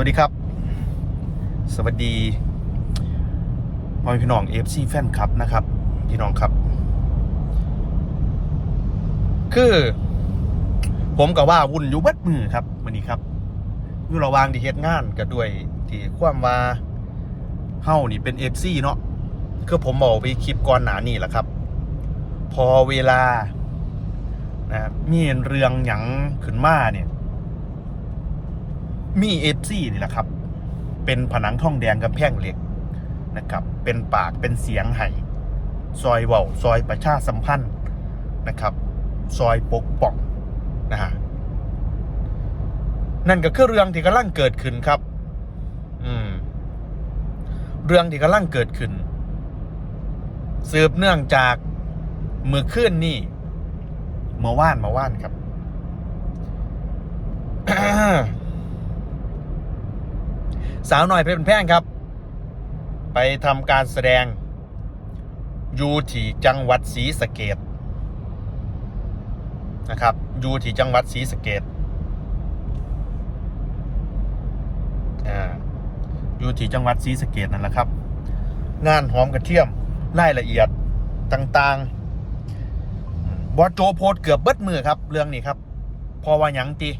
วัสดีครับ สวัสดีพ่อพี่น้องเอฟซีแฟนคลับนะครับ พี่น้องครับ คือ ผมกับว่าวุ่นอยู่เบัดมือครับวันนี้ครับอยู่ระวางที่เฮ็ดงานก็ด้วยที่ความว่าเฮานี่เป็นเอฟซีเนาะคือผมบอกไปคลิปก่อนหนานี่แหละครับ พอเวลานะมีเรื่องหยังขึ้นมาเนี่ย มีเอฟซีนี่แหละครับ เป็นผนังท่องแดงกับแพงเหล็กนะครับ เป็นปากเป็นเสียงไห้ซอยเว้าซอยประชาสัมพันธ์นะครับ ซอยปกป้องนะฮะนั่นก็คือเรื่องที่กำลังเกิดขึ้นครับ อืม เรื่องที่กำลังเกิดขึ้น สืบเนื่องจากมือขึ้นนี่เมื่อว่านเมื่อว่านครับ สาวหน่อยเพชรแพงครับ ไปทำการแสดงอยู่ที่จังหวัดศรีสะเกดนะครับอยู่ที่จังหวัดศรีสะเกดอ่ายู่ที่จังหวัดศรีสะเกดนั่นแหละครับ งานหอมกระเทียมรายละเอียดต่างๆบอสโจโพสเกือบเบิดมือครับ เรื่องนี้ครับ พอว่าหยังตี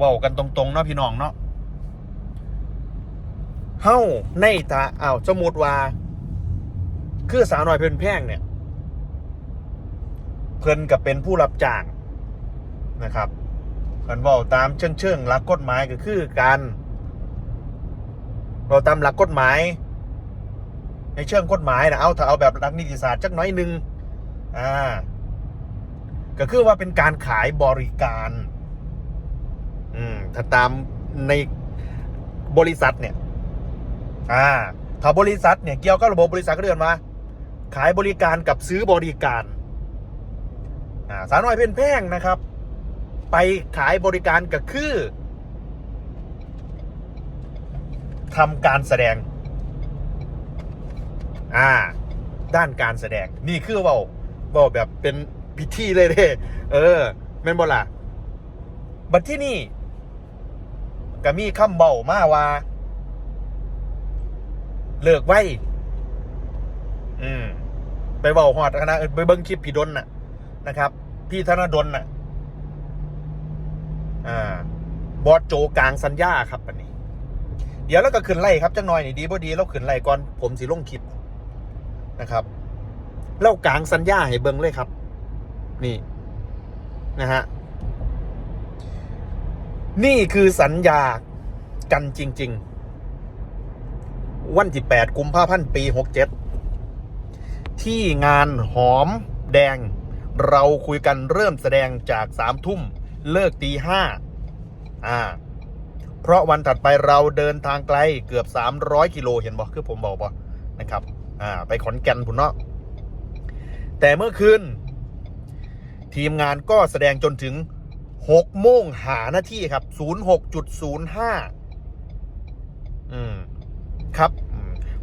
ว้ากันตรงๆเนาะพี่น้องเนาะ เฮ้าในตาอ้าวสมมติว่า คือสาวน้อยเพิ่นแพงเนี่ย เพิ่นกับเป็นผู้รับจ้างนะครับเพิ่นว่าตามเชิงเชิงหลักกฎหมายก็คือการ เราตามหลักกฎหมาย ในเชิงกฎหมายนะเอาถ้าเอาแบบนักนิติศาสตร์จักน้อยหนึ่งอ่า ก็คือว่าเป็นการขายบริการ อืมถ้าตามในบริษัทเนี่ย อ่าถ้าบริษัทเนี่ยเกี่ยวกับระบบบริษัทก็เดือนมาขายบริการกับซื้อบริการอ่าสาวน้อยเพ่นแพงนะครับ ไปขายบริการก็คือทำการแสดง อ่า ด้านการแสดง นี่คือเว่าเว่าแบบเป็นพิธีเลยเด้เออแม่นบ่ล่ะบัดที่นี่ก็มีคำเบามาว่า เลิกไว้ อืม ไปเบาหอดคณะไปเบิ้งคลิปพี่ดนน่ะ นะครับ พี่ธนดลน่ะ อ่า บอสโจกลางสัญญาครับอันนี้ เดี๋ยวแล้วก็ขึ้นไล่ครับจังหน่อยนี่ดีบ่ดีแล้วขึ้นไล่ก่อนผมสิลงคลิปนะครับแล้วกลางสัญญาให้เบิ้งเลยครับ นี่ นะฮะนี่คือสัญญากันจริง ๆ วันที่ 8 กุมภาพันธ์ปี 67 ที่งานหอมแดง เราคุยกันเริ่มแสดงจาก 3 ทุ่ม เลิกตีห้าอ่า เพราะวันถัดไปเราเดินทางไกลเกือบ 300 กิโลเห็นบอกคือผมบอกบอนะครับ อ่า ไปขอนแก่นพุ่นเนาะแต่เมื่อคืนทีมงานก็แสดงจนถึง6โมงหานาทีครับ 06.05 อืม ครับ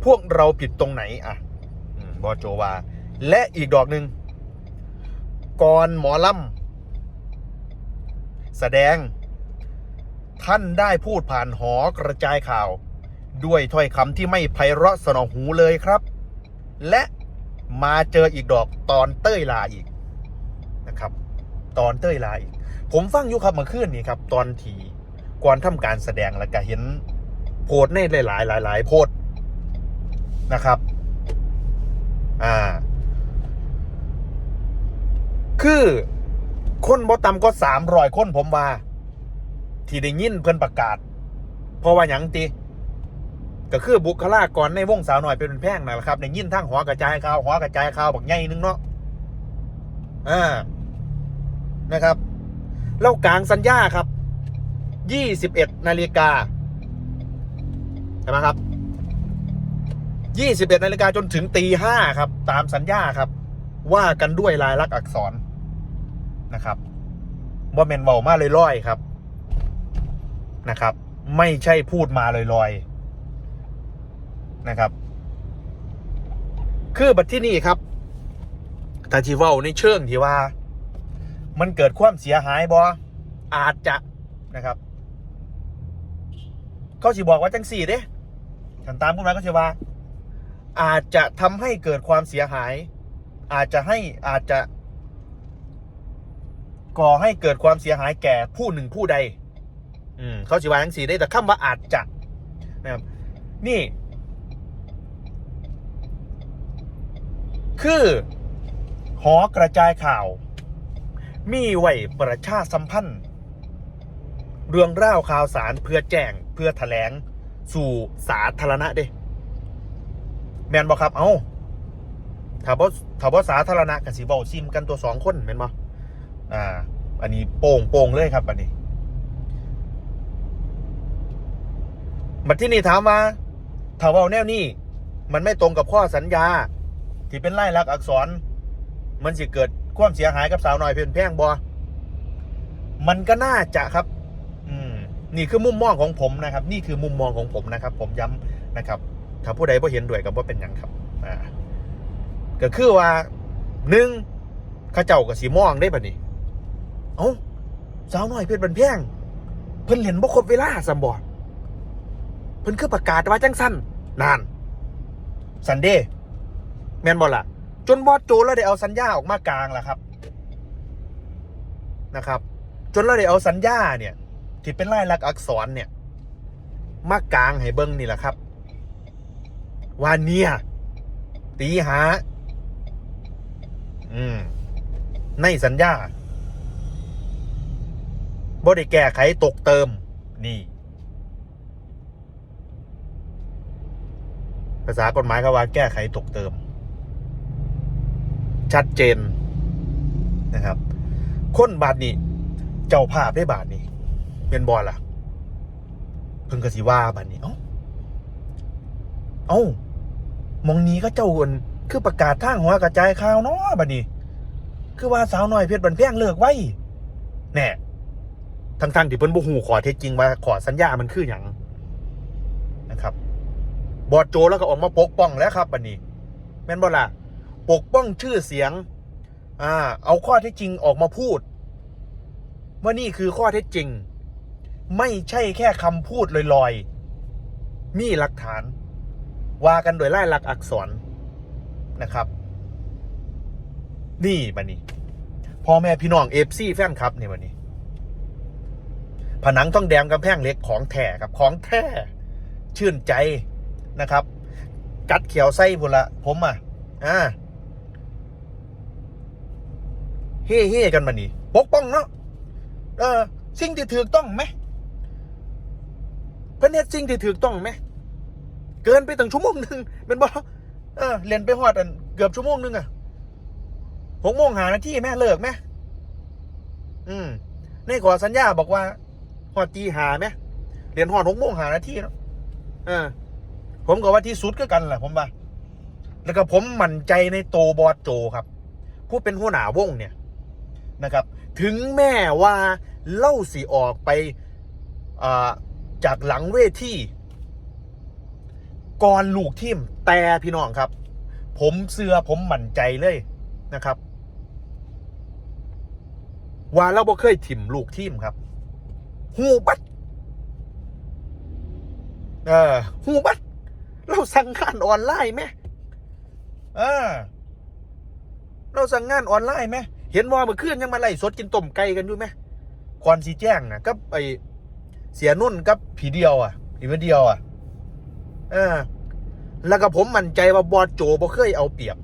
พวกเราผิดตรงไหนอะบอโจวา และอีกดอกหนึ่งก่อนหมอลำแสดง ท่านได้พูดผ่านหอกระจายข่าว ด้วยถ้อยคำที่ไม่ไพเราะสนอหูเลยครับ และมาเจออีกดอกตอนเต้ยลาอีกนะครับ ตอนเต้ยลาอีก ผมฟังอยู่ครับเมื่อคืนนี้ครับ ตอนทีก่อนทำการแสดงแล้วก็เห็น โพสในหลาย ๆ หลาย ๆ โพสนะครับ อ่า คือคนบ่ต่ำก็สามรอยคนผมว่าที่ได้ยินเพิ่นประกาศ เพราะว่าหยังติก็คือบุคลากรในวงสาวหน่อยเป็นแพงนั่นแหละครับได้ยินทั้งหอกระจายข่าวหอกระจายข่าวบักใหญ่นึงเนาะอ่านะครับ แล้วกลางสัญญาครับยี่สิบเอ็ดนาฬิกา ช่ไหมครับยี่สิบเอ็ดนาฬิกาจนถึงตีห้าครับ ตามสัญญาครับ ว่ากันด้วยลายลักษณ์อักษรนะครับว่าเมนเบามาลอยๆครับนะครับ ไม่ใช่พูดมาลอยๆนะครับ คือบัดที่นี่ครับตาทีเว้าในเชิงที่ว่า มันเกิดความเสียหายบออาจจะนะครับ เขาสิบอกว่าจังสี่เด้ ขันตามกฎหมาก็จะว่า อาจจะทำให้เกิดความเสียหาย อาจจะให้อาจจะ ก่อให้เกิดความเสียหายแก่ผู้หนึ่งผู้ใด อืมเขาสิว่าจังสี่ได้แต่คำว่าอาจจะนะครับ นี่ คือ หอกระจายข่าว มีไว้ประชาสัมพันธ์ เรื่องร่าวข่าวสารเพื่อแจ้งเพื่อแถลง สู่สาธารณะเด้แมนบอกครับ เอา้าถ้าบ่ถ้าบ่สาธารณะกันสิเว้าซิมกันตัวสองคนแมนบ่อ่า อันนี้โป่งโป่งเลยครับ อันนี้มาที่นี่ถามว่าถ้าเว้าแนวนี้ มันไม่ตรงกับข้อสัญญา ที่เป็นไล่ลักษณ์อักษร มันสิเกิดความเสียหายกับสาวน้อยเพียนแพงบอมันก็น่าจะครับ นี่คือมุมมองของผมนะครับ นี่คือมุมมองของผมนะครับ ผมย้ำนะครับถ้าผู้ใดบ่เห็นด้วยกับว่าเป็นหยังครับอ่าก็คือว่าหนึ่งข้าเจ้ากับสีมองได้ปะนี่เอ้าสาวน้อยเพชรบันแพงเพิ่นเห็นบ่ครบเวลาสัมบอเพิ่นคือประกาศว่าจังสั้นนานสันเดย์แมนบ่ล่ะ จนบอสโจแล้วได้เอาสัญญาออกมากลางล้วครับนะครับ จนเราได้เอาสัญญาเนี่ย ที่เป็นลายลักษณ์อักษรเนี่ยมากลางให้เบิ้งนี่แหละครับว่าเนี่ยตีหา อืม ในสัญญาบ่ได้แก้ไขตกเติม นี่ ภาษากฎหมายเขาว่า แก้ไขตกเติม ชัดเจนนะครับ คนบาทนี้ เจ้าภาพได้บาทนี้ เป็นบอลล่ะ เพิ่งกสิว่าบาทนี้ เอ้า เอ้ามองนี้ก็เจ้าอนคือประกาศทางหัวกระจายข่าวเนาะบาทนี้ คือว่าสาวน้อยเพชรบันเพียงเลิกไว้ แน่ทั้งๆที่เพิ่นบ่ฮู้ขอเท็จจริงว่าขอสัญญามันคือหยังนะครับ บอดโจแล้วก็ออกมาปกป้องแล้วครับบัดนี้ แม่นบ่ล่ะปกป้องชื่อเสียง อ่า เอาข้อเท็จจริงออกมาพูด ว่านี่คือข้อเท็จจริง ไม่ใช่แค่คำพูดลอยๆ มีหลักฐาน ว่ากันโดยไล่หลักอักษรนะครับ นี่บันนี้พ่อแม่พี่น้องเอฟซีแฟนครับนี่บันนี้ ผนังต้องแดงกำแพงเล็กของแท้ครับของแท้ชื่นใจนะครับ กัดเขียวไส้บุละผมอะอ่าเฮ่เฮ่กันมานี่ปกป้องเนาะเออสิ่งที่ถูกต้องไหม เพิ่นเฮ็ดสิ่งที่ถูกต้องไหมเกินไปตั้งชั่วโมงหนึ่งเป็นบ่เออเรียนไปฮอดอันเกือบชั่วโมงหนึ่งอะหกโมงหานาทีแม่เลิกไหมอืมในขอสัญญาบอกว่าฮอดตีหาไหมเรียนฮอดหกโมงหานาทีเนาะเออ ผมก็ว่าที่สุดก็กันแหละผมว่า แล้วก็ผมมั่นใจในโตบอสโจครับ ผู้เป็นหัวหน้าวงเนี่ยนะครับ ถึงแม้ว่าเล่าสีออกไปอ่า จากหลังเวทีก่อนลูกทีมแต่พี่น้องครับ ผมเสือผมหมั่นใจเลยนะครับ ว่าเราบ่เคยถิ่มลูกทีมครับหูบัดเออหูบัดเราสั่งงานออนไลน์ไหมเออเราสั่งงานออนไลน์ไหมเห็นว่าเมื่อคืนยังมาไล่สดกินต้มไก่กันอยู่ไหมก่อนสีแจ้งนะกับไอ เสียนุ่นกับผีเดียวอะผีเดียวอะเออแล้วก็ผมมั่นใจว่าบอสโจบ่เคยเอาเปรียบ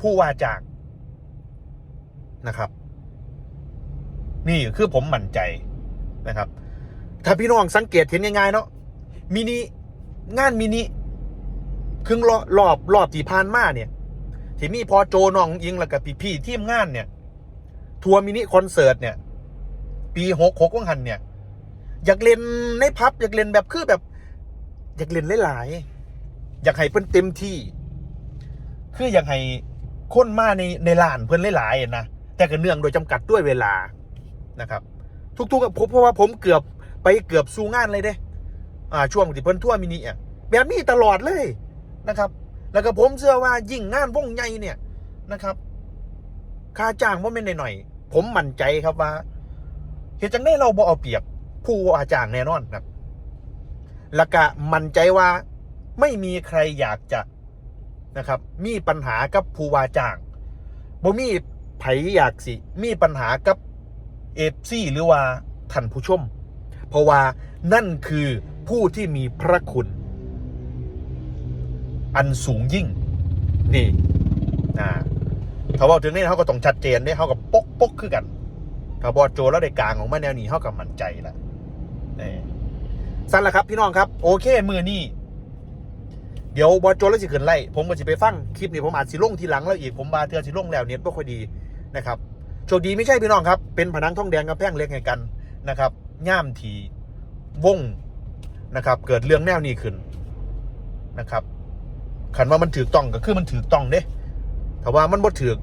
ผู้ว่าจ้างนะครับ นี่คือผมมั่นใจนะครับ ถ้าพี่น้องสังเกตเห็นง่ายๆเนาะมินิงานมินิครึ่งรอบรอบรอบที่ผ่านมาเนี่ย ที่มีพอโจน้องยิงแล้วกับพี่พี่ทีมงานเนี่ย ทัวร์มินิคอนเสิร์ตเนี่ย ปีหกหกวังหันเนี่ย อยากเล่นในพับ อยากเล่นแบบคือแบบ อยากเล่นหลายๆอยากให้เพิ่นเต็มที่ คืออยากให้คนมาในในลานเพิ่นหลายๆนะแต่ก็เนื่องโดยจำกัดด้วยเวลานะครับ ทุกๆผมเพราะว่าผมเกือบไปเกือบสู้งานเลยเด้อ่าช่วงที่เพิ่นทั่วมินิอะแบบนี้ตลอดเลยนะครับ แล้วก็ผมเชื่อว่ายิ่งงานวงใหญ่เนี่ยนะครับค่าจ้างว่าไม่นหน่อยๆผมมั่นใจครับว่าเหตุจังได้เราบ่เอาเปรียบ ผู้ว่าจ้างแน่นอนครับแล้วก็มั่นใจว่าไม่มีใครอยากจะนะครับ มีปัญหากับผู้ว่าจ้างบ่มีไผอยากสิ มีปัญหากับเอฟซีหรือว่าท่านผู้ชม เพราะว่านั่นคือผู้ที่มีพระคุณ อันสูงยิ่ง นี่นะถ้าว่าถึงนี่เขาก็ต้องชัดเจนเนี่ยเขากับปกปกคือกันถ้าบอโจแล้วได้กลางของมาแนวนี้เขากับมั่นใจแหละ สั้นละครับพี่น้องครับ โอเคมือนี่เดี๋ยวบอโจแล้วสิขึ้นไล่ผมก็จะไปฟังคลิปนี้ผมอาจสิลงทีหลังแล้วอีกผมบาเทือสิลงแล้วเน็ตไม่ค่อยดีนะครับโชคดีไม่ใช่พี่น้องครับ เป็นผนังทองแดงกับแพงเล็กให้กันนะครับย่ามทีวงนะครับ เกิดเรื่องแนวนี้ขึ้นนะครับขันว่ามันถือต้องก็คือมันถือต้องเด้แต่ว่ามันบ่ถือ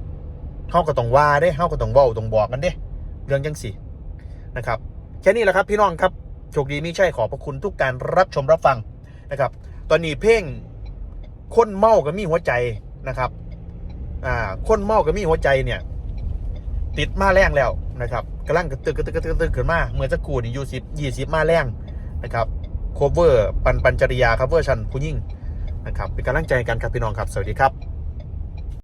เขาก็ต้องว่าเด้เขาก็ต้องเว้าต้องบอกกันเด้ เรื่องจังสีนะครับแค่นี้แหละครับพี่น้องครับ โชคดีไม่ใช่ขอบพระคุณทุกการรับชมรับฟังนะครับ ตอนนี้เพลงคนเมาก็มีหัวใจนะครับอ่าคนเมาก็มีหัวใจเนี่ย ติดมาแรงแล้วนะครับกำลังกระตึกกระตึกกระตึกกระตึกขึ้นมาเมื่อสักครู่นี่ยูสิบยี่สิบมาแรงนะครับโคเวอร์ปันปัญจริยาครับเวอร์ชันผู้ยิ่งนะครับเป็นกำลังใจกันครับพี่น้องครับสวัสดีครับ